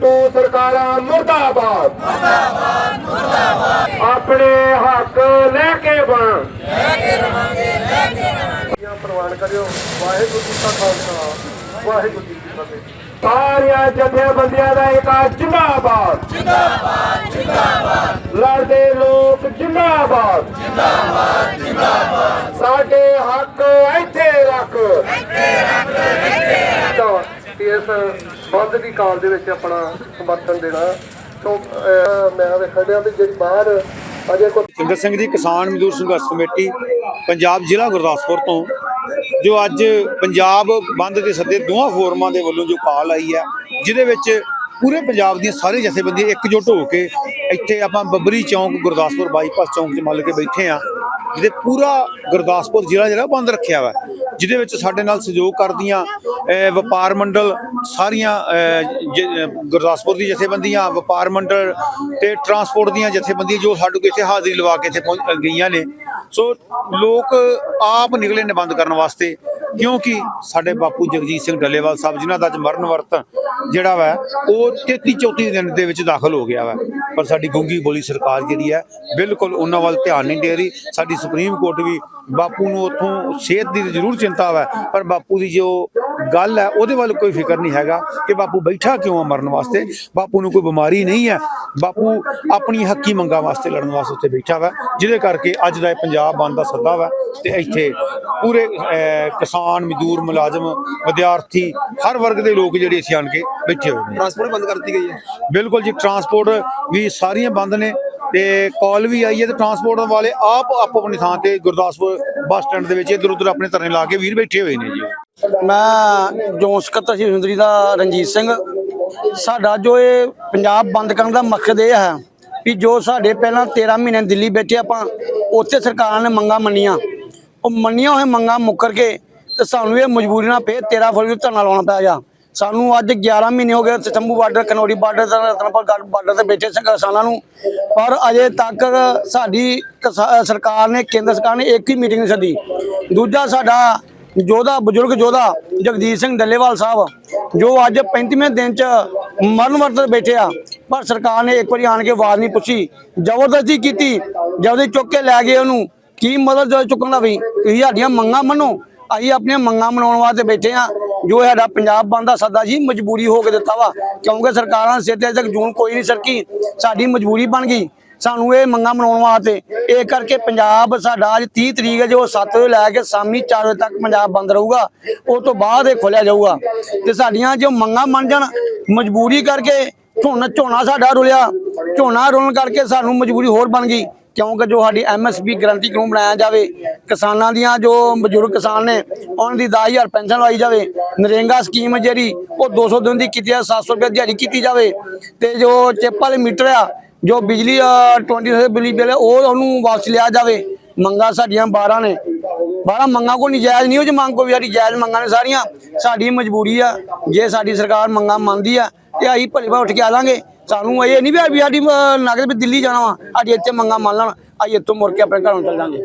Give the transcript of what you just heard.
ਕੱਟੂ ਸਰਕਾਰਾਂ ਮੁਰਦਾਬਾਦ। ਮੁਰਦਾਬਾਦ ਮੁਰਦਾਬਾਦ ਆਪਣੇ ਹੱਕ ਲੈ ਕੇ ਬਣ ਲੈ ਕੇ ਰਵਾਂਗੇ ਲੈ ਕੇ ਰਵਾਂਗੇ ਪ੍ਰਵਾਨ ਕਰਿਓ। ਵਾਹਿਗੁਰੂ ਜੀ ਕਾ ਖਾਲਸਾ। ਵਾਹਿਗੁਰੂ ਜੀ ਕੀ ਫਤਿਹ। ਸਾਰੀਆਂ ਜਥੇਬੰਦੀਆਂ ਦਾ ਇੱਕ ਜਿੰਦਾਬਾਦ। ਜਿੰਦਾਬਾਦ ਜਿੰਦਾਬਾਦ। ਲੜਦੇ ਲੋਕ ਜਿੰਦਾਬਾਦ ਜਿੰਦਾਬਾਦ ਸਾਡੇ ਹੱਕ ਇੱਥੇ ਰੱਖ ਤਾਂ ਇਸ ਬੰਦ ਦੀ ਕਾਲ ਦੇ ਵਿੱਚ ਆਪਣਾ ਸਮਰਥਨ ਦੇਣਾ। ਤੋਂ ਮੈਂ ਵੇਖਣ ਡਿਆ ਵੀ ਜਿਹੜੀ ਬਾਹਰ ਅਜੇ ਕੋਈ ਸਿੰਦਰ ਸਿੰਘ ਜੀ ਕਿਸਾਨ ਮਜ਼ਦੂਰ ਸੰਘਰਸ਼ ਕਮੇਟੀ ਪੰਜਾਬ ਜ਼ਿਲ੍ਹਾ ਗੁਰਦਾਸਪੁਰ ਤੋਂ, ਜੋ ਅੱਜ ਪੰਜਾਬ ਬੰਦ ਦੇ ਸੱਦੇ ਦੋਵਾਂ ਫੋਰਮਾਂ ਦੇ ਵੱਲੋਂ ਜੋ ਕਾਲ ਆਈ ਹੈ, ਜਿਹਦੇ ਵਿੱਚ ਪੂਰੇ ਪੰਜਾਬ ਦੀਆਂ ਸਾਰੇ ਜਥੇਬੰਦੀਆਂ ਇਕਜੁੱਟ ਹੋ ਕੇ ਇੱਥੇ ਆਪਾਂ ਬੱਬਰੀ ਚੌਂਕ, ਗੁਰਦਾਸਪੁਰ ਬਾਈਪਾਸ ਚੌਂਕ 'ਚ ਮੱਲ ਕੇ ਬੈਠੇ ਆ ਜਿਹਦੇ ਪੂਰਾ ਗੁਰਦਾਸਪੁਰ ਜ਼ਿਲ੍ਹਾ ਜਿਹੜਾ ਬੰਦ ਰੱਖਿਆ ਵਾ ਜਿਹਦੇ ਵਿੱਚ ਸਾਡੇ ਨਾਲ ਸਹਿਯੋਗ ਕਰਦੀਆਂ ਵਪਾਰ ਮੰਡਲ ਸਾਰੀਆਂ ਜ- ਗੁਰਦਾਸਪੁਰ ਦੀ ਜਥੇਬੰਦੀਆਂ, ਵਪਾਰ ਮੰਡਲ ਤੇ ਟਰਾਂਸਪੋਰਟ ਦੀਆਂ ਜਥੇਬੰਦੀਆਂ ਜੋ ਸਾਡੇ ਕੋਲ ਇੱਥੇ ਹਾਜ਼ਰੀ ਲਵਾ ਕੇ ਇੱਥੇ ਪਹੁੰਚ ਗਈਆਂ ਨੇ। ਸੋ ਲੋਕ ਆਪ ਨਿਕਲੇ ਨੇ ਬੰਦ ਕਰਨ ਵਾਸਤੇ। ਕਿਉਂਕਿ ਸਾਡੇ ਬਾਪੂ ਜਗਜੀਤ ਸਿੰਘ ਡੱਲੇਵਾਲ ਸਾਹਿਬ, ਜਿਨ੍ਹਾਂ ਦਾ ਅੱਜ ਮਰਨ ਵਰਤ ਜਿਹੜਾ ਵਾ, ਉਹ 33 34 ਦਿਨ ਦੇ ਵਿੱਚ ਦਾਖਲ ਹੋ ਗਿਆ ਵਾ। ਪਰ ਸਾਡੀ ਗੁੰਗੀ ਬੋਲੀ ਸਰਕਾਰ ਜਿਹੜੀ ਹੈ, ਬਿਲਕੁਲ ਉਹਨਾਂ ਵੱਲ ਧਿਆਨ ਨਹੀਂ ਦੇ ਰਹੀ। ਸਾਡੀ ਸੁਪਰੀਮ ਕੋਰਟ ਵੀ ਬਾਪੂ ਨੂੰ ਉੱਥੋਂ ਸਿਹਤ ਦੀ ਜ਼ਰੂਰ ਚਿੰਤਾ ਵਾ, ਪਰ ਬਾਪੂ ਦੀ ਜੋ ਗੱਲ ਹੈ, ਉਹਦੇ ਵੱਲ ਕੋਈ ਫਿਕਰ ਨਹੀਂ ਹੈਗਾ ਕਿ ਬਾਪੂ ਬੈਠਾ ਕਿਉਂ ਆ ਮਰਨ ਵਾਸਤੇ। ਬਾਪੂ ਨੂੰ ਕੋਈ ਬਿਮਾਰੀ ਨਹੀਂ ਹੈ। ਬਾਪੂ ਆਪਣੀ ਹੱਕੀ ਮੰਗਾਂ ਵਾਸਤੇ ਲੜਨ ਵਾਸਤੇ ਉੱਥੇ ਬੈਠਾ ਵਾ, ਜਿਹਦੇ ਕਰਕੇ ਅੱਜ ਦਾ ਇਹ ਪੰਜਾਬ ਬੰਦ ਦਾ ਸੱਦਾ ਵਾ। ਤੇ ਇੱਥੇ ਪੂਰੇ ਕਿਸਾਨ ਮਜ਼ਦੂਰ ਮੁਲਾਜ਼ਮ ਵਿਦਿਆਰਥੀ ਹਰ ਵਰਗ ਦੇ ਲੋਕ ਜਿਹੜੇ ਇੱਥੇ ਆਣ ਕੇ ਬੈਠੇ ਹੋਏ ਨੇ। ਟਰਾਂਸਪੋਰਟ ਬੰਦ ਕਰ ਦਿੱਤੀ ਗਈ ਹੈ? ਬਿਲਕੁਲ ਜੀ ਟਰਾਂਸਪੋਰਟ ਵੀ ਸਾਰੀਆਂ ਬੰਦ ਨੇ ਤੇ ਕਾਲ ਵੀ ਆਈ ਹੈ ਤੇ ਟਰਾਂਸਪੋਰਟ ਵਾਲੇ ਆਪ ਆਪੋ ਆਪਣੀ ਥਾਂ ਤੇ ਗੁਰਦਾਸਪੁਰ ਬੱਸ ਸਟੈਂਡ ਦੇ ਵਿੱਚ ਇਧਰ ਉਧਰ ਆਪਣੇ ਧਰਨੇ ਲਾ ਕੇ ਵੀਰ ਬੈਠੇ ਹੋਏ ਨੇ ਜੀ। ਮੈਂ ਜੋਨ ਸਕੱਤਰ ਸ਼੍ਰੀ ਸੁੰਦਰੀ ਦਾ ਰਣਜੀਤ ਸਿੰਘ। ਸਾਡਾ ਜੋ ਇਹ ਪੰਜਾਬ ਬੰਦ ਕਰਨ ਦਾ ਮਕਸਦ ਇਹ ਹੈ ਵੀ ਜੋ ਸਾਡੇ ਪਹਿਲਾਂ 13 ਮਹੀਨੇ ਦਿੱਲੀ ਬੈਠੇ ਆਪਾਂ ਉੱਥੇ ਸਰਕਾਰਾਂ ਨੇ ਮੰਗਾਂ ਮੰਨੀਆਂ। ਉਹ ਮੰਨੀਆਂ ਹੋਏ ਮੰਗਾਂ ਮੁੱਕਰ ਕੇ ਤੇ ਸਾਨੂੰ ਇਹ ਮਜਬੂਰੀ ਨਾਲ ਫੇਰ 13 ਫਰਵਰੀ ਨੂੰ ਧਰਨਾ ਲਾਉਣਾ ਪੈ ਗਿਆ। ਸਾਨੂੰ ਅੱਜ 11 ਮਹੀਨੇ ਹੋ ਗਏ ਚੰਬੂ ਬਾਰਡਰ ਕਨੌਰੀ ਬਾਰਡਰ ਤੇ ਰਤਨਪੁਰ ਬਾਰਡਰ ਤੇ ਬੈਠੇ ਸਿੰਘ ਕਿਸਾਨਾਂ ਨੂੰ। ਪਰ ਅਜੇ ਤੱਕ ਸਾਡੀ ਕਿਸਾ- ਸਰਕਾਰ ਨੇ, ਕੇਂਦਰ ਸਰਕਾਰ ਨੇ ਇੱਕ ਹੀ ਮੀਟਿੰਗ ਨਹੀਂ ਸੱਦੀ ਦੂਜਾ ਸਾਡਾ ਯੋਧਾ, ਬਜ਼ੁਰਗ ਯੋਧਾ ਜਗਦੀਸ਼ ਸਿੰਘ ਡੱਲੇਵਾਲ ਸਾਹਿਬ, ਜੋ ਅੱਜ 35ਵੇਂ ਦਿਨ ਚ ਮਰਨ ਵਰਤ ਬੈਠੇ ਆ। ਪਰ ਸਰਕਾਰ ਨੇ ਇੱਕ ਵਾਰੀ ਆਣ ਕੇ ਆਵਾਜ਼ ਨਹੀਂ ਪੁੱਛੀ। ਜ਼ਬਰਦਸਤੀ ਕੀਤੀ। ਜਦ ਚੁੱਕ ਕੇ ਲੈ ਗਏ ਉਹਨੂੰ, ਕੀ ਮਦਦ ਚੁੱਕਣ ਦਾ ਵੀ? ਤੁਸੀਂ ਸਾਡੀਆਂ ਮੰਗਾਂ ਮੰਨੋ, ਅਸੀਂ ਆਪਣੀਆਂ ਮੰਗਾਂ ਮਨਾਉਣ ਵਾਸਤੇ ਬੈਠੇ ਆ ਜੋ ਸਾਡਾ ਪੰਜਾਬ ਬੰਦ ਸੱਦਾ ਜੀ ਮਜਬੂਰੀ ਹੋ ਕੇ ਦਿੱਤਾ ਵਾ। ਕਿਉਂਕਿ ਸਰਕਾਰਾਂ ਦੇ ਸਿਰ ਤੇ ਅਜੇ ਤੱਕ ਜੂਨ ਕੋਈ ਨਹੀਂ ਸਰਕੀ। ਸਾਡੀ ਮਜਬੂਰੀ ਬਣ ਗਈ। ਸਾਨੂੰ ਇਹ ਮੰਗਾਂ ਮਨਾਉਣ ਵਾਸਤੇ, ਇਹ ਕਰਕੇ ਪੰਜਾਬ ਸਾਡਾ ਅੱਜ 30 ਤਰੀਕ ਹੈ, ਜੋ 7 ਵਜੇ ਲੈ ਕੇ ਸ਼ਾਮੀ 4 ਵਜੇ ਤੱਕ ਪੰਜਾਬ ਬੰਦ ਰਹੂਗਾ। ਉਸ ਤੋਂ ਬਾਅਦ ਇਹ ਖੋਲਿਆ ਜਾਊਗਾ। ਤੇ ਸਾਡੀਆਂ ਜੋ ਮੰਗਾਂ ਮੰਨ ਜਾਣ, ਮਜਬੂਰੀ ਕਰਕੇ ਝੋਨਾ ਝੋਨਾ ਸਾਡਾ ਰੁਲਿਆ। ਝੋਨਾ ਰੁਲਣ ਕਰਕੇ ਸਾਨੂੰ ਮਜਬੂਰੀ ਹੋਰ ਬਣ ਗਈ। ਕਿਉਂਕਿ ਜੋ ਸਾਡੀ ਐਮਐਸਪੀ ਗਰੰਟੀ ਕਾਨੂੰਨ ਬਣਾਇਆ ਜਾਵੇ ਕਿਸਾਨਾਂ ਦੀਆਂ ਜੋ ਬਜ਼ੁਰਗ ਕਿਸਾਨ ਨੇ ਉਹਨਾਂ ਦੀ 10000 ਪੈਨਸ਼ਨ ਲਵਾਈ ਜਾਵੇ। ਨਰੇਗਾ ਸਕੀਮ ਜਿਹੜੀ ਉਹ 200 ਦਿਨ ਦੀ ਕੀਤੀ ਆ 700 ਰੁਪਏ ਦਿਹਾੜੀ ਕੀਤੀ ਜਾਵੇ। ਤੇ ਜੋ ਚਿੱਪ ਵਾਲੇ ਮੀਟਰ ਆ ਜੋ ਬਿਜਲੀ ਅ, 20 ਬਿਜਲੀ ਬਿੱਲ ਉਹ ਉਹਨੂੰ ਵਾਪਸ ਲਿਆ ਜਾਵੇ। ਮੰਗਾਂ ਸਾਡੀਆਂ 12 ਨੇ। 12 ਮੰਗਾਂ ਕੋਈ ਨਜਾਇਜ਼ ਨਹੀਂ ਉਹ ਜੇ ਮੰਗ ਕੋਈ ਸਾਡੀ ਜਾਇਜ਼ ਮੰਗਾਂ ਨੇ ਸਾਰੀਆਂ। ਸਾਡੀ ਮਜਬੂਰੀ ਆ ਜੇ ਸਾਡੀ ਸਰਕਾਰ ਮੰਗਾਂ ਮੰਨਦੀ ਆ ਤੇ ਅਸੀਂ ਭਲੀ ਭਾਅ ਉੱਠ ਕੇ ਆ ਲਾਂਗੇ ਸਾਨੂੰ ਇਹ ਨਹੀਂ ਵੀ ਸਾਡੀ ਅ, ਵੀ ਦਿੱਲੀ ਜਾਣਾ ਵਾ। ਸਾਡੀ ਇੱਥੇ ਮੰਗਾਂ ਮੰਨ ਲੈਣ। ਅਸੀਂ ਇੱਥੋਂ ਮੁੜ ਕੇ ਆਪਣੇ ਘਰੋਂ ਚੱਲ ਜਾਾਂਗੇ